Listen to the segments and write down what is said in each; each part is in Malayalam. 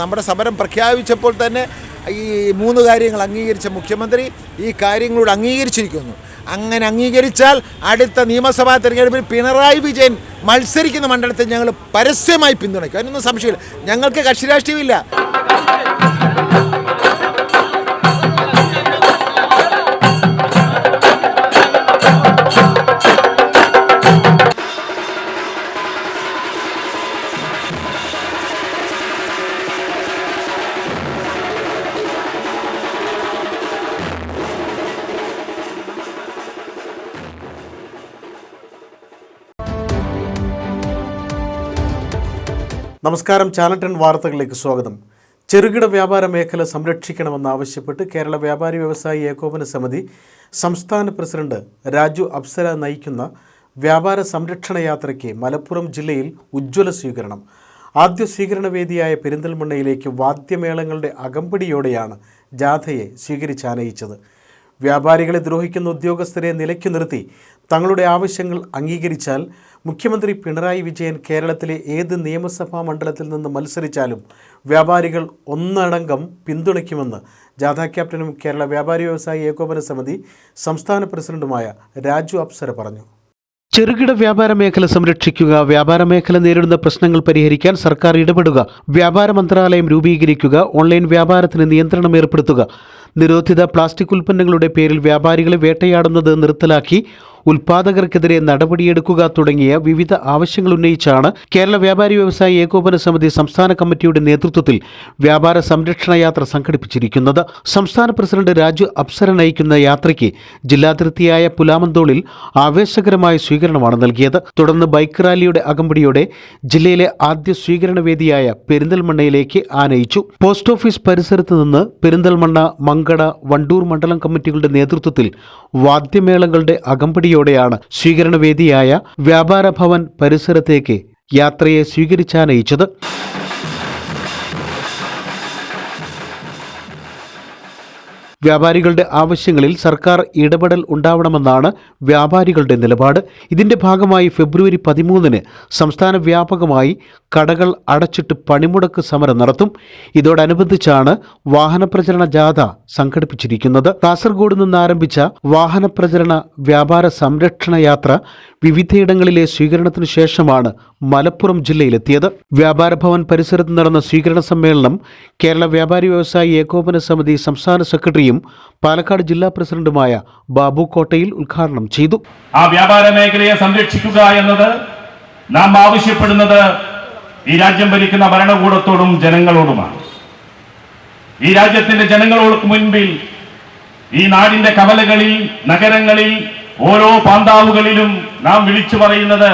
നമ്മുടെ സമരം പ്രഖ്യാപിച്ചപ്പോൾ തന്നെ ഈ മൂന്ന് കാര്യങ്ങൾ അംഗീകരിച്ച മുഖ്യമന്ത്രി ഈ കാര്യങ്ങളോട് അംഗീകരിച്ചിരിക്കുന്നു. അങ്ങനെ അംഗീകരിച്ചാൽ അടുത്ത നിയമസഭാ തെരഞ്ഞെടുപ്പിൽ പിണറായി വിജയൻ മത്സരിക്കുന്ന മണ്ഡലത്തെ ഞങ്ങൾ പരസ്യമായി പിന്തുണയ്ക്കും. അതിനൊന്നും സംശയമില്ല. ഞങ്ങൾക്ക് കക്ഷി നമസ്കാരം ചാനൽ ടെൻ വാർത്തകളിലേക്ക് സ്വാഗതം. ചെറുകിട വ്യാപാര മേഖല സംരക്ഷിക്കണമെന്നാവശ്യപ്പെട്ട് കേരള വ്യാപാരി വ്യവസായി ഏകോപന സമിതി സംസ്ഥാന പ്രസിഡന്റ് രാജു അപ്സര നയിക്കുന്ന വ്യാപാര സംരക്ഷണ യാത്രയ്ക്ക് മലപ്പുറം ജില്ലയിൽ ഉജ്ജ്വല സ്വീകരണം. ആദ്യ സ്വീകരണവേദിയായ പെരിന്തൽമണ്ണയിലേക്ക് വാദ്യമേളങ്ങളുടെ അകമ്പടിയോടെയാണ് ജാഥയെ സ്വീകരിച്ചാനയിച്ചത് വ്യാപാരികളെ ദ്രോഹിക്കുന്ന ഉദ്യോഗസ്ഥരെ നിലയ്ക്കു നിർത്തി തങ്ങളുടെ ആവശ്യങ്ങൾ അംഗീകരിച്ചാൽ മുഖ്യമന്ത്രി പിണറായി വിജയൻ കേരളത്തിലെ ഏത് നിയമസഭാ മണ്ഡലത്തിൽ നിന്ന് മത്സരിച്ചാലും വ്യാപാരികൾ ഒന്നടങ്കം പിന്തുണയ്ക്കുമെന്ന് ജാഥ ക്യാപ്റ്റനും കേരള വ്യാപാരി വ്യവസായി ഏകോപന സമിതി സംസ്ഥാന പ്രസിഡന്റുമായ രാജു അപ്സര പറഞ്ഞു. ചെറുകിട വ്യാപാര മേഖല സംരക്ഷിക്കുക വ്യാപാര മേഖല നേരിടുന്ന പ്രശ്നങ്ങൾ പരിഹരിക്കാൻ സർക്കാർ ഇടപെടുക വ്യാപാര മന്ത്രാലയം രൂപീകരിക്കുക ഓൺലൈൻ വ്യാപാരത്തിന് നിയന്ത്രണം ഏർപ്പെടുത്തുക നിരോധിത പ്ലാസ്റ്റിക് ഉൽപ്പന്നങ്ങളുടെ പേരിൽ വ്യാപാരികളെ വേട്ടയാടുന്നത് നിർത്തലാക്കി ഉൽപാദകർക്കെതിരെ നടപടിയെടുക്കുക തുടങ്ങിയ വിവിധ ആവശ്യങ്ങൾ ഉന്നയിച്ചാണ് കേരള വ്യാപാരി വ്യവസായി ഏകോപന സമിതി സംസ്ഥാന കമ്മിറ്റിയുടെ നേതൃത്വത്തിൽ വ്യാപാര സംരക്ഷണ യാത്ര സംഘടിപ്പിച്ചിരിക്കുന്നത്. സംസ്ഥാന പ്രസിഡന്റ് രാജു അപ്സര നയിക്കുന്ന യാത്രയ്ക്ക് ജില്ലാതിർത്തിയായ പുലാമന്തോളിൽ ആവേശകരമായ സ്വീകരണമാണ് നൽകിയത്. തുടർന്ന് ബൈക്ക് റാലിയുടെ അകമ്പടിയോടെ ജില്ലയിലെ ആദ്യ സ്വീകരണ വേദിയായ പെരിന്തൽമണ്ണയിലേക്ക് ആനയിച്ചു. പോസ്റ്റ് ഓഫീസ് പരിസരത്ത് നിന്ന് പെരിന്തൽമണ്ണ മങ്കട വണ്ടൂർ മണ്ഡലം കമ്മിറ്റികളുടെ നേതൃത്വത്തിൽ വാദ്യമേളങ്ങളുടെ അകമ്പടിയോടെയാണ് സ്വീകരണ വേദിയായ വ്യാപാര ഭവൻ പരിസരത്തേക്ക് യാത്രയെ സ്വീകരിച്ചാനയിച്ചത്. വ്യാപാരികളുടെ ആവശ്യങ്ങളിൽ സർക്കാർ ഇടപെടൽ ഉണ്ടാവണമെന്നാണ് വ്യാപാരികളുടെ നിലപാട്. ഇതിന്റെ ഭാഗമായി ഫെബ്രുവരി പതിമൂന്നിന് സംസ്ഥാന വ്യാപകമായി കടകൾ അടച്ചിട്ട് പണിമുടക്ക് സമരം നടത്തും. ഇതോടനുബന്ധിച്ചാണ് വാഹന പ്രചരണ ജാഥ സംഘടിപ്പിച്ചിരിക്കുന്നത്. കാസർഗോഡ് നിന്ന് ആരംഭിച്ച വാഹന പ്രചരണ വ്യാപാര സംരക്ഷണ യാത്ര വിവിധയിടങ്ങളിലെ സ്വീകരണത്തിനു ശേഷമാണ് മലപ്പുറം ജില്ലയിലെത്തിയത്. വ്യാപാര ഭവൻ പരിസരത്ത് നടന്ന സ്വീകരണ സമ്മേളനം കേരള വ്യാപാരി വ്യവസായി ഏകോപന സമിതി സംസ്ഥാന സെക്രട്ടറിയും പാലക്കാട് ജില്ലാ പ്രസിഡന്റുമായ ബാബു കോട്ടയിൽ ഉദ്ഘാടനം ചെയ്തു. ആ വ്യാപാര മേഖലയെ സംരക്ഷിക്കുക എന്നത് നാം ആവശ്യപ്പെടുന്നത് ഈ രാജ്യം ഭരിക്കുന്ന ഭരണകൂടത്തോടും ജനങ്ങളോടുമാണ്. ഈ രാജ്യത്തിന്റെ ജനങ്ങളോടുക്ക് മുൻപിൽ ഈ നാടിന്റെ കവലകളിൽ നഗരങ്ങളിൽ ഓരോ പാന്താവുകളിലും നാം വിളിച്ചു പറയുന്നത്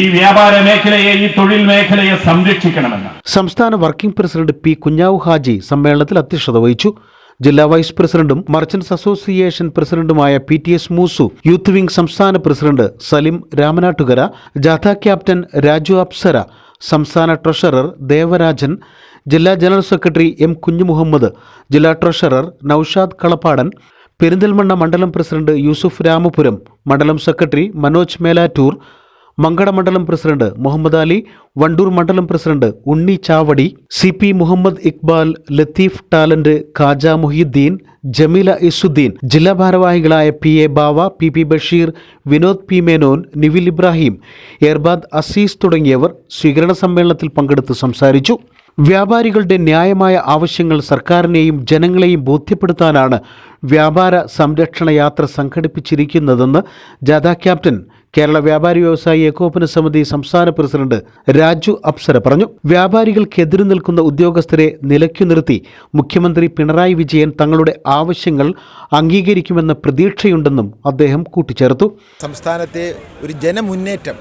ഈ വ്യാപാര മേഖലയെ ഈ തൊഴിൽ മേഖലയെ സംരക്ഷിക്കണമെന്ന് സംസ്ഥാന working president P Kunhavu Haji സമ്മേളനത്തിൽ അധ്യക്ഷത വഹിച്ചു. ജില്ലാ വൈസ് പ്രസിഡന്റും മർച്ചന്റ്സ് അസോസിയേഷൻ പ്രസിഡന്റുമായ P T S Moosu youth wing സംസ്ഥാന പ്രസിഡന്റ് സലിം രാമനാട്ടുകര ജാഥ ക്യാപ്റ്റൻ രാജു അപ്സര സംസ്ഥാന ട്രഷറർ ദേവരാജൻ ജില്ലാ ജനറൽ സെക്രട്ടറി എം കുഞ്ഞുമുഹമ്മദ് ജില്ലാ ട്രഷറർ നൌഷാദ് കളപ്പാടൻ പെരിന്തൽമണ്ണ മണ്ഡലം പ്രസിഡന്റ് യൂസുഫ് രാമപുരം മണ്ഡലം സെക്രട്ടറി മനോജ് മേലാറ്റൂർ മങ്കട മണ്ഡലം പ്രസിഡന്റ് മുഹമ്മദ് അലി വണ്ടൂർ മണ്ഡലം president Unni Chavadi C P Muhammad Iqbal Latheef Talent Khaja Mohiyuddin Jameela Izzuddin ജില്ലാ ഭാരവാഹികളായ P A Bava P P Basheer Vinod P Menon Nivil Ibrahim Erbad Azeez തുടങ്ങിയവർ സ്വീകരണ സമ്മേളനത്തിൽ പങ്കെടുത്ത് സംസാരിച്ചു. വ്യാപാരികളുടെ ന്യായമായ ആവശ്യങ്ങൾ സർക്കാരിനെയും ജനങ്ങളെയും ബോധ്യപ്പെടുത്താനാണ് വ്യാപാര സംരക്ഷണ യാത്ര സംഘടിപ്പിച്ചിരിക്കുന്നതെന്ന് ജാഥ ക്യാപ്റ്റൻ കേരള വ്യാപാരി വ്യവസായി ഏകോപന സമിതി സംസ്ഥാന പ്രസിഡന്റ് രാജു അപ്സര പറഞ്ഞു. വ്യാപാരികൾക്കെതിരെ നിൽക്കുന്ന ഉദ്യോഗസ്ഥരെ നിലയ്ക്കു നിർത്തി. മുഖ്യമന്ത്രി പിണറായി വിജയൻ തങ്ങളുടെ ആവശ്യങ്ങൾ അംഗീകരിക്കുമെന്ന പ്രതീക്ഷയുണ്ടെന്നും അദ്ദേഹം കൂട്ടിച്ചേർത്തു. സംസ്ഥാനത്തെ ഒരു ജനമുന്നേറ്റം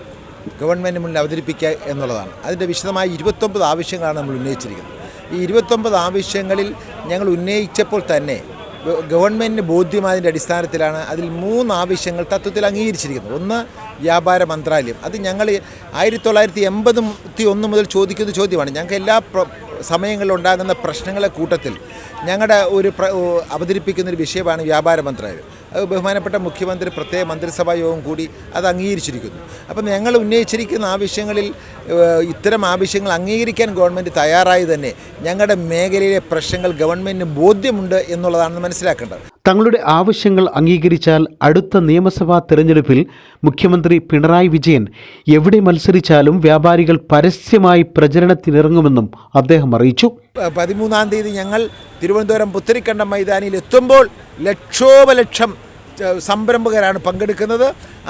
ഗവൺമെന്റ് മുന്നിൽ അവതരിപ്പിക്കുക എന്നുള്ളതാണ്. അതിന്റെ വിശദമായ ഇരുപത്തൊമ്പത് ആവശ്യങ്ങളാണ് നമ്മൾ ഉന്നയിച്ചിരിക്കുന്നത്. ഈ ഇരുപത്തൊമ്പത് ആവശ്യങ്ങളിൽ ഞങ്ങൾ ഉന്നയിച്ചപ്പോൾ തന്നെ ഗവൺമെന്റിന് ബോധ്യമായതിന്റെ അടിസ്ഥാനത്തിലാണ് അതിൽ മൂന്ന് ആവശ്യങ്ങൾ തത്വത്തിൽ അംഗീകരിച്ചിരിക്കുന്നത്. ഒന്ന് വ്യാപാര മന്ത്രാലയം. അത് ഞങ്ങൾ ആയിരത്തി തൊള്ളായിരത്തി എൺപത്തി ഒന്ന് മുതൽ ചോദിക്കുന്ന ചോദ്യമാണ്. ഞങ്ങൾക്ക് എല്ലാ സമയങ്ങളിൽ ഉണ്ടാകുന്ന പ്രശ്നങ്ങളെ കൂട്ടത്തിൽ ഞങ്ങളുടെ ഒരു അവതരിപ്പിക്കുന്ന ഒരു വിഷയമാണ് വ്യാപാര മന്ത്രാലയം. അത് ബഹുമാനപ്പെട്ട മുഖ്യമന്ത്രി പ്രത്യേക മന്ത്രിസഭാ യോഗം കൂടി അത് അംഗീകരിച്ചിരിക്കുന്നു. അപ്പം ഞങ്ങൾ ഉന്നയിച്ചിരിക്കുന്ന ആവശ്യങ്ങളിൽ ഇത്തരം ആവശ്യങ്ങൾ അംഗീകരിക്കാൻ ഗവൺമെന്റ് തയ്യാറായി തന്നെ ഞങ്ങളുടെ മേഖലയിലെ പ്രശ്നങ്ങൾ ഗവൺമെന്റിന് ബോധ്യമുണ്ട് എന്നുള്ളതാണ് മനസ്സിലാക്കേണ്ടത്. തങ്ങളുടെ ആവശ്യങ്ങൾ അംഗീകരിച്ചാൽ അടുത്ത നിയമസഭാ തെരഞ്ഞെടുപ്പിൽ മുഖ്യമന്ത്രി പിണറായി വിജയൻ എവിടെ മത്സരിച്ചാലും വ്യാപാരികൾ പരസ്യമായി പ്രചരണത്തിനിറങ്ങുമെന്നും അദ്ദേഹം അറിയിച്ചു. പതിമൂന്നാം തീയതി ഞങ്ങൾ തിരുവനന്തപുരം പുത്തരിക്കണ്ടം മൈതാനിയിൽ എത്തുമ്പോൾ ലക്ഷോപലക്ഷം സംരംഭകരാണ് പങ്കെടുക്കുന്നത്.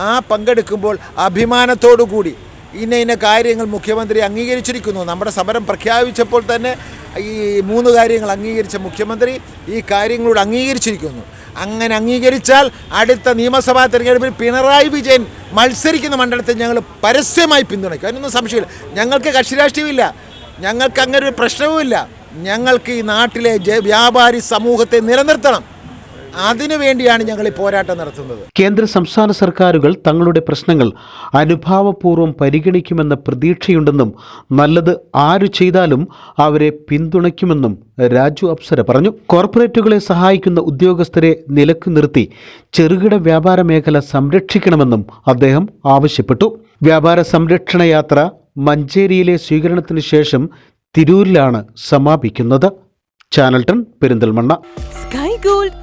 ആ പങ്കെടുക്കുമ്പോൾ അഭിമാനത്തോടു കൂടി ഇന്ന ഇന്ന കാര്യങ്ങൾ മുഖ്യമന്ത്രി അംഗീകരിച്ചിരിക്കുന്നു. നമ്മുടെ സമരം പ്രഖ്യാപിച്ചപ്പോൾ തന്നെ ഈ മൂന്ന് കാര്യങ്ങൾ അംഗീകരിച്ച മുഖ്യമന്ത്രി ഈ കാര്യങ്ങളോട് അംഗീകരിച്ചിരിക്കുന്നു. അങ്ങനെ അംഗീകരിച്ചാൽ അടുത്ത നിയമസഭാ തെരഞ്ഞെടുപ്പിൽ പിണറായി വിജയൻ മത്സരിക്കുന്ന മണ്ഡലത്തെ ഞങ്ങൾ പരസ്യമായി പിന്തുണയ്ക്കും. അതിനൊന്നും സംശയമില്ല. ഞങ്ങൾക്ക് കക്ഷി രാഷ്ട്രീയമില്ല. ഞങ്ങൾക്ക് അങ്ങനെ ഒരു പ്രശ്നവുമില്ല. ഞങ്ങൾക്ക് ഈ നാട്ടിലെ വ്യാപാരി സമൂഹത്തെ നിലനിർത്തണം. അതിനു വേണ്ടിയാണ് ഞങ്ങൾ ഈ പോരാട്ടം നടത്തുന്നത്. കേന്ദ്ര സംസ്ഥാന സർക്കാരുകൾ തങ്ങളുടെ പ്രശ്നങ്ങൾ അനുഭാവപൂർവം പരിഗണിക്കുമെന്ന പ്രതീക്ഷയുണ്ടെന്നും നല്ലത് ആരു ചെയ്താലും അവരെ പിന്തുണയ്ക്കുമെന്നും രാജു അപ്സര പറഞ്ഞു. കോർപ്പറേറ്റുകളെ സഹായിക്കുന്ന ഉദ്യോഗസ്ഥരെ നിലയ്ക്ക് നിർത്തി ചെറുകിട വ്യാപാര മേഖല സംരക്ഷിക്കണമെന്നും അദ്ദേഹം ആവശ്യപ്പെട്ടു. വ്യാപാര സംരക്ഷണ യാത്ര മഞ്ചേരിയിലെ സ്വീകരണത്തിന് ശേഷം തിരൂരിലാണ് സമാപിക്കുന്നത്. ചാനൽ ടൺ പെരിന്തൽമണ്ണ. Sky gold